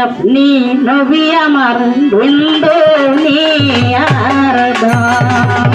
আপনি নবী আমার বিন্দু নিয়ার ধাম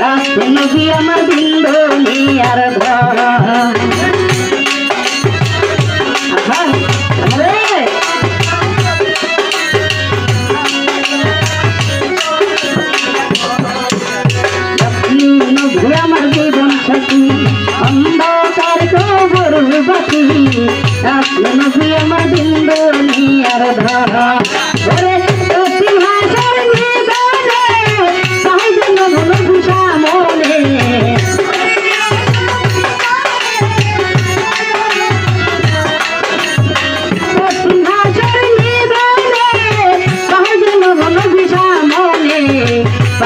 আপনি নবী আমার! আপনি নবী আমার জীবন সাথী, অন্ধকার কবর বাতি আপনি নবী আমার বিন্দনী আর ধারা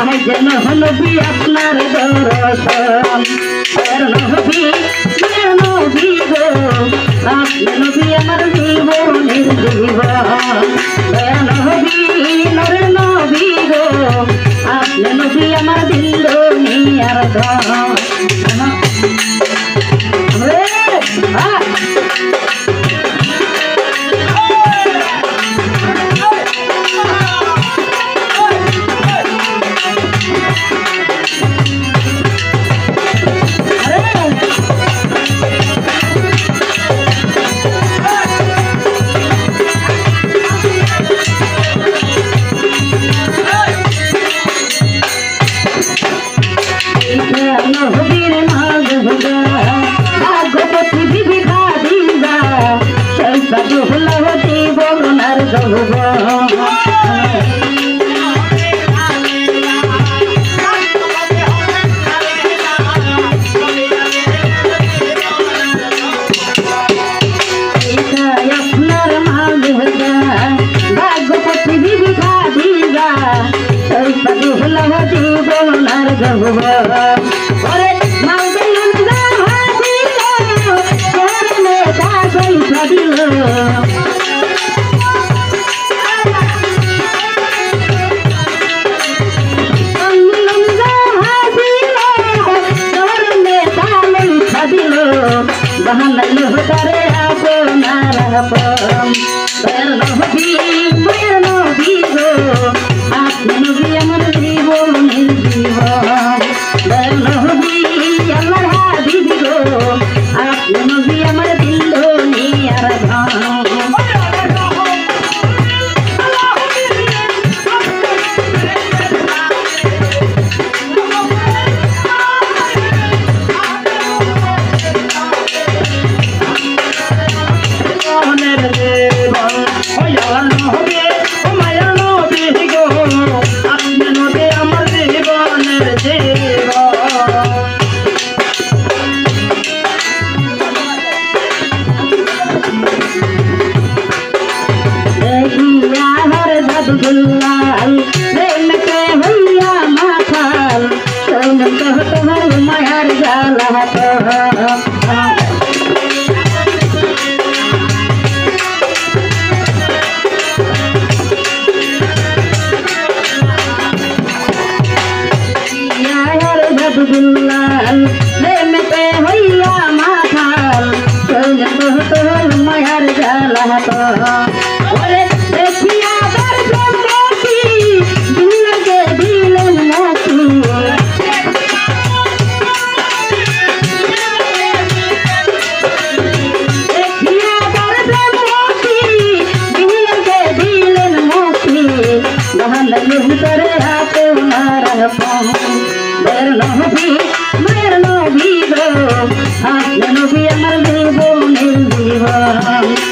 সাহায্য নবী আপনার দর্শন এর নবী মের নবী গো আপনি দিদা সৈসা দুহলহতি বরুণার ধদুল্লাল প্রেম কে হইয়া মাথাল সোন কহ তোমার মায়ার জালা দুল্লাল গহন করে হাতে মারা মের নবী মের নবী গো। আজ নবী আমার জীবনের জীবন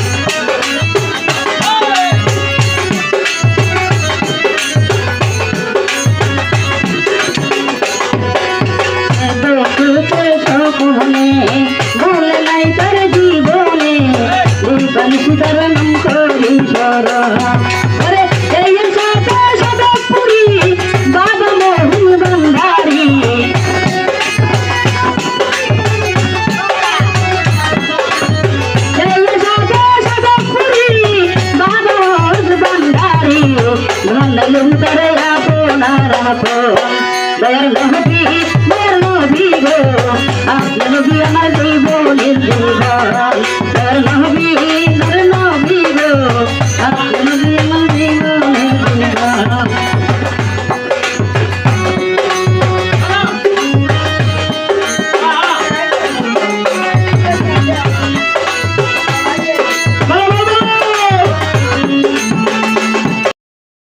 আমার দেবনের দেবা